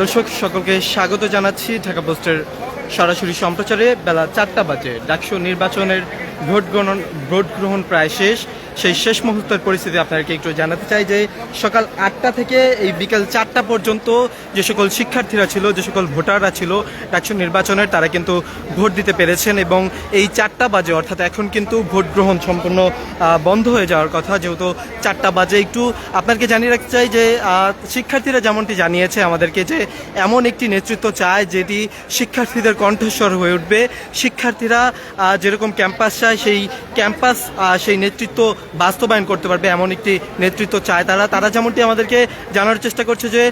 দর্শক সকলকে স্বাগত জানাচ্ছি ঢাকা পোস্টের সরাসরি সম্প্রচারে বেলা চারটা বাজে। ডাকসু নির্বাচনের ভোট গ্রহণ ভোট গ্রহণ প্রায় শেষ। সেই শেষ মুহূর্তের পরিস্থিতি আপনাদেরকে একটু জানাতে চাই যে সকাল আটটা থেকে এই বিকাল চারটা পর্যন্ত যে সকল শিক্ষার্থীরা ছিল, যে সকল ভোটাররা ছিল, ডাকসু নির্বাচনের, তারা কিন্তু ভোট দিতে পেরেছেন এবং এই চারটা বাজে, অর্থাৎ এখন কিন্তু ভোট গ্রহণ সম্পূর্ণ বন্ধ হয়ে যাওয়ার কথা। যেহেতু চারটা বাজে, একটু আপনাকে জানিয়ে রাখতে চাই যে শিক্ষার্থীরা যেমনটি জানিয়েছে আমাদেরকে যে, এমন একটি নেতৃত্ব চায় যেটি শিক্ষার্থীদের কণ্ঠস্বর হয়ে উঠবে। শিক্ষার্থীরা যেরকম ক্যাম্পাস চায় সেই ক্যাম্পাস সেই নেতৃত্ব বাস্তবায়ন করতে পারবে এমন একটি নেতৃত্ব চায় তারা। তারা যেমনটি আমাদেরকে জানার চেষ্টা করছে যে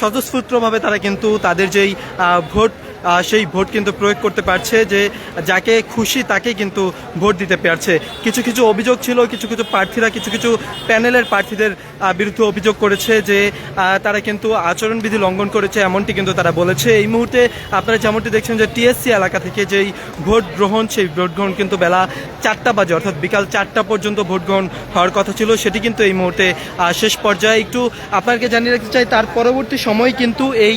স্বতঃস্ফূর্তভাবে তারা কিন্তু তাদের যেই ভোট সেই ভোট কিন্তু প্রয়োগ করতে পারছে যে যাকে খুশি তাকে কিন্তু ভোট দিতে পারছে। কিছু কিছু অভিযোগ ছিল, কিছু কিছু প্রার্থীরা, কিছু কিছু প্যানেলের প্রার্থীদের বিরুদ্ধে অভিযোগ করেছে যে তারা কিন্তু আচরণবিধি লঙ্ঘন করেছে এমনটি কিন্তু তারা বলেছে। এই মুহূর্তে আপনারা যেমনটি দেখছেন যে টিএসসি এলাকা থেকে যেই ভোট গ্রহণ, সেই ভোট গ্রহণ কিন্তু বেলা চারটা বাজে, অর্থাৎ বিকাল চারটা পর্যন্ত ভোট গ্রহণ হওয়ার কথা ছিল। সেটি কিন্তু এই মুহূর্তে শেষ পর্যায়ে। একটু আপনাকে জানিয়ে রাখতে চাই, তার পরবর্তী সময় কিন্তু এই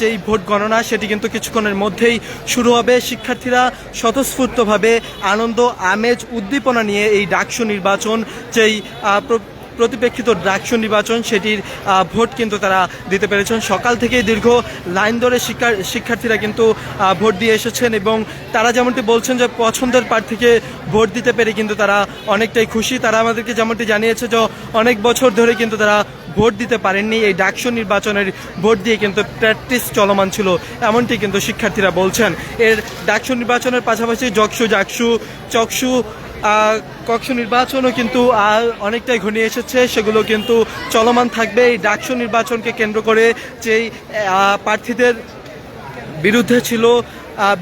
যেই ভোট গণনা, সেটি কিন্তু কিছুক্ষণের মধ্যেই শুরু হবে। শিক্ষার্থীরা স্বতঃস্ফূর্তভাবে আনন্দ আমেজ উদ্দীপনা নিয়ে এই ডাকসু নির্বাচন যেই আহ, প্র- প্রতিপ্রেক্ষিত ডাকসু নির্বাচন সেটির ভোট কিন্তু তারা দিতে পেরেছেন। সকাল থেকেই দীর্ঘ লাইন ধরে শিক্ষার শিক্ষার্থীরা কিন্তু ভোট দিয়ে এসেছেন এবং তারা যেমনটি বলছেন যে পছন্দের প্রার্থীকে ভোট দিতে পেরে কিন্তু তারা অনেকটাই খুশি। তারা আমাদেরকে যেমনটি জানিয়েছে যে অনেক বছর ধরে কিন্তু তারা ভোট দিতে পারেননি। এই ডাকসু নির্বাচনের ভোট দিয়ে কিন্তু প্র্যাকটিস চলমান ছিল, এমনটি কিন্তু শিক্ষার্থীরা বলছেন। এর ডাকসু নির্বাচনের পাশাপাশি জকসু জাকসু, চকসু কক্ষ নির্বাচনও কিন্তু অনেকটাই ঘনিয়ে এসেছে। সেগুলো কিন্তু চলমান থাকবে। এই ডাকসু নির্বাচনকে কেন্দ্র করে যেই প্রার্থীদের বিরুদ্ধে ছিল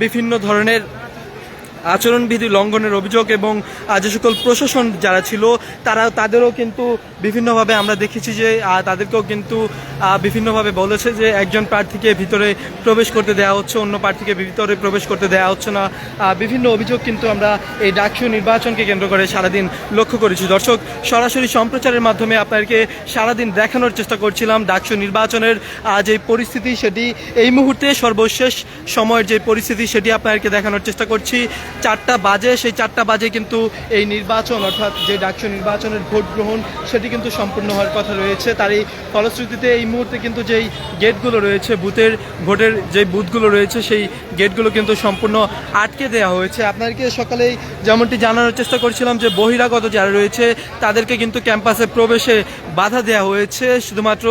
বিভিন্ন ধরনের আচরণবিধি লঙ্ঘনের অভিযোগ এবং যে সকল প্রশাসন যারা ছিল, তারা, তাদেরও কিন্তু বিভিন্নভাবে আমরা দেখেছি যে তাদেরকেও কিন্তু বিভিন্নভাবে বলেছে যে একজন প্রার্থীকে ভিতরে প্রবেশ করতে দেওয়া হচ্ছে, অন্য প্রার্থীকে ভিতরে প্রবেশ করতে দেওয়া হচ্ছে না। বিভিন্ন অভিযোগ কিন্তু আমরা এই ডাকসু নির্বাচনকে কেন্দ্র করে সারাদিন লক্ষ্য করেছি। দর্শক, সরাসরি সম্প্রচারের মাধ্যমে আপনাদেরকে সারাদিন দেখানোর চেষ্টা করছিলাম ডাকসু নির্বাচনের যে পরিস্থিতি সেটি এই মুহূর্তে সর্বশেষ সময়ের যে পরিস্থিতি সেটি আপনাদেরকে দেখানোর চেষ্টা করছি। চারটা বাজে, সেই চারটা বাজে কিন্তু এই নির্বাচন, অর্থাৎ যে ডাকসু নির্বাচনের ভোট গ্রহণ, সেটি কিন্তু সম্পূর্ণ হওয়ার কথা রয়েছে। তার এই ফলশ্রুতিতে এই মুহূর্তে কিন্তু যেই গেটগুলো রয়েছে, বুথের, ভোটের যে বুথগুলো রয়েছে, সেই গেটগুলো কিন্তু সম্পূর্ণ আটকে দেওয়া হয়েছে। আপনাদেরকে সকালেই যেমনটি জানানোর চেষ্টা করছিলাম যে বহিরাগত যারা রয়েছে, তাদেরকে কিন্তু ক্যাম্পাসে প্রবেশে বাধা দেওয়া হয়েছে। শুধুমাত্র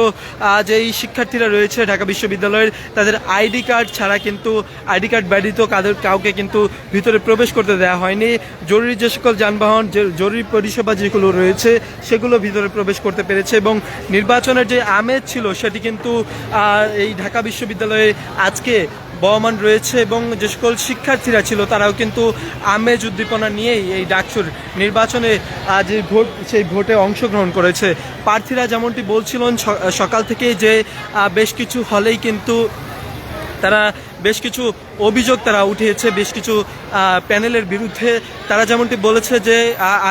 যেই শিক্ষার্থীরা রয়েছে ঢাকা বিশ্ববিদ্যালয়ের, তাদের আইডি কার্ড ছাড়া কিন্তু, আইডি কার্ড ব্যতীত কাদের, কাউকে কিন্তু ভিতরে প্রবেশ করতে দেওয়া হয়নি। জরুরি যে সকল যানবাহন, যে, জরুরি পরিষেবা যেগুলো রয়েছে, সেগুলো ভিতরে প্রবেশ করতে পেরেছে এবং নির্বাচনের যে আমেজ ছিল, সেটি কিন্তু এই ঢাকা বিশ্ববিদ্যালয়ে আজকে বহমান রয়েছে এবং যে সকল শিক্ষার্থীরা ছিল, তারাও কিন্তু আমেজ উদ্দীপনা নিয়েই এই ডাকসুর নির্বাচনে যে ভোট, সেই ভোটে অংশগ্রহণ করেছে। প্রার্থীরা যেমনটি বলছিলেন সকাল থেকেই যে বেশ কিছু হলেই কিন্তু তারা বেশ কিছু অভিযোগ তারা উঠিয়েছে, বেশ কিছু প্যানেলের বিরুদ্ধে। তারা যেমনটি বলেছে যে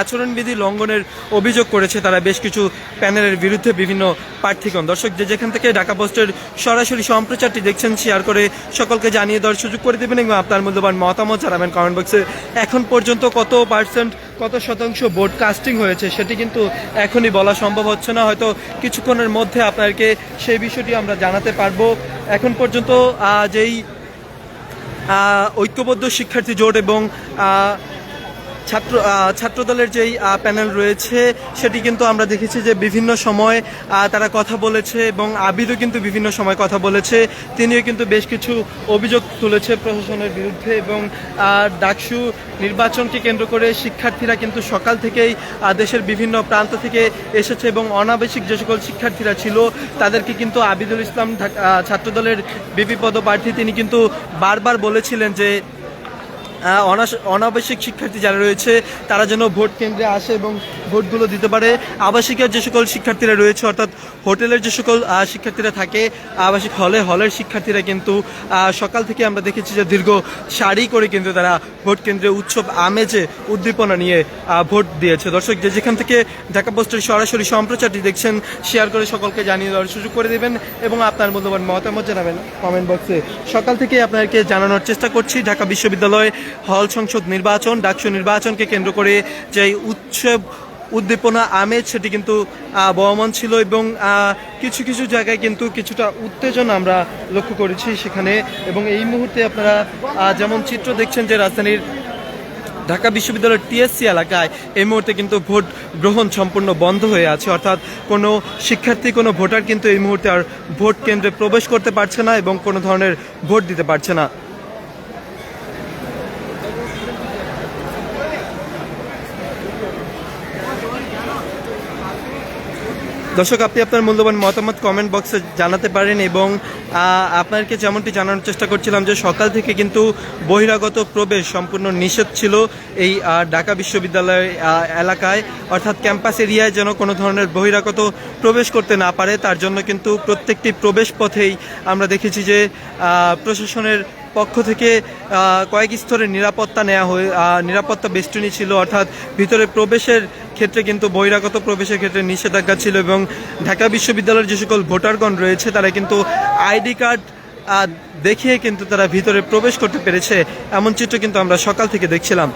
আচরণবিধি লঙ্ঘনের অভিযোগ করেছে তারা, বেশ কিছু প্যানেলের বিরুদ্ধে বিভিন্ন প্রার্থীগণ। দর্শক, যে যেখান থেকে ঢাকা পোস্টের সরাসরি সম্প্রচারটি দেখছেন, শেয়ার করে সকলকে জানিয়ে দেওয়ার সুযোগ করে দেবেন এবং আপনার মূল্যবান মতামত জানাবেন কমেন্ট বক্সে। এখন পর্যন্ত কত পার্সেন্ট, কত শতাংশ ভোট কাস্টিং হয়েছে সেটি কিন্তু এখনই বলা সম্ভব হচ্ছে না। হয়তো কিছুক্ষণের মধ্যে আপনাদেরকে সেই বিষয়টি আমরা জানাতে পারব। এখন পর্যন্ত যেই ঐক্যবদ্ধ শিক্ষার্থী জোট এবং ছাত্র ছাত্রদলের যেই প্যানেল রয়েছে, সেটি কিন্তু আমরা দেখেছি যে বিভিন্ন সময় তারা কথা বলেছে এবং আবিদও কিন্তু বিভিন্ন সময় কথা বলেছে। তিনিও কিন্তু বেশ কিছু অভিযোগ তুলেছে প্রশাসনের বিরুদ্ধে এবং ডাকসু নির্বাচনকে কেন্দ্র করে শিক্ষার্থীরা কিন্তু সকাল থেকেই দেশের বিভিন্ন প্রান্ত থেকে এসেছে এবং অনাবেশিক যে সকল শিক্ষার্থীরা ছিল, তাদেরকে কিন্তু আবিদুল ইসলাম ছাত্রদলের বিপি পদ প্রার্থী তিনি কিন্তু বারবার বলেছিলেন যে অনাবশ্যিক শিক্ষার্থী যারা রয়েছে, তারা যেন ভোট কেন্দ্রে আসে এবং ভোটগুলো দিতে পারে। আবাসিকের যে সকল শিক্ষার্থীরা রয়েছে, অর্থাৎ হোটেলের যে সকল শিক্ষার্থীরা থাকে, আবাসিক হলে হলের শিক্ষার্থীরা কিন্তু সকাল থেকে আমরা দেখেছি যে দীর্ঘ সারি করে কিন্তু তারা ভোট কেন্দ্রে উৎসব আমেজে উদ্দীপনা নিয়ে ভোট দিয়েছে। দর্শক, যে যেখান থেকে ঢাকা পোস্টের সরাসরি সম্প্রচারটি দেখছেন, শেয়ার করে সকলকে জানিয়ে দেওয়ার সুযোগ করে দেবেন এবং আপনার মূল্যবান মতামত জানাবেন কমেন্ট বক্সে। সকাল থেকে আপনাদেরকে জানানোর চেষ্টা করছি ঢাকা বিশ্ববিদ্যালয় হল সংসদ নির্বাচন, ডাকসু নির্বাচনকে কেন্দ্র করে যে উৎসব উদ্দীপনা, আমেজ, সেটি কিন্তু বহমান ছিল এবং কিছু কিছু জায়গায় কিন্তু কিছুটা উত্তেজনা আমরা লক্ষ্য করেছি সেখানে এবং এই মুহূর্তে আপনারা যেমন চিত্র দেখছেন যে রাজধানীর ঢাকা বিশ্ববিদ্যালয়ের টিএসসি এলাকায় এই মুহূর্তে কিন্তু ভোট গ্রহণ সম্পূর্ণ বন্ধ হয়ে আছে। অর্থাৎ কোনো শিক্ষার্থী, কোনো ভোটার কিন্তু এই মুহূর্তে আর ভোট কেন্দ্রে প্রবেশ করতে পারছে না এবং কোনো ধরনের ভোট দিতে পারছে না। দর্শক, আপনি আপনার মূল্যবান মতামত কমেন্ট বক্সে জানাতে পারেন এবং আপনাকে যেমনটি জানানোর চেষ্টা করছিলাম যে সকাল থেকে কিন্তু বহিরাগত প্রবেশ সম্পূর্ণ নিষেধ ছিল এই ঢাকা বিশ্ববিদ্যালয় এলাকায়। অর্থাৎ ক্যাম্পাস এরিয়ায় যেন কোনো ধরনের বহিরাগত প্রবেশ করতে না পারে, তার জন্য কিন্তু প্রত্যেকটি প্রবেশ পথেই আমরা দেখেছি যে প্রশাসনের পক্ষ থেকে কয়েক স্তরের নিরাপত্তা নেওয়া হয়ে নিরাপত্তা বেষ্টনী ছিল, অর্থাৎ ভিতরে প্রবেশের ক্ষেত্রে কিন্তু বহিরাগত প্রবেশের ক্ষেত্রে নিষেধাজ্ঞা ছিল এবং ঢাকা বিশ্ববিদ্যালয়ের যে সকল ভোটারগণ রয়েছে, তারা কিন্তু আইডি কার্ড দেখিয়ে কিন্তু তারা ভিতরে প্রবেশ করতে পেরেছে। এমন চিত্র কিন্তু আমরা সকাল থেকে দেখছিলাম।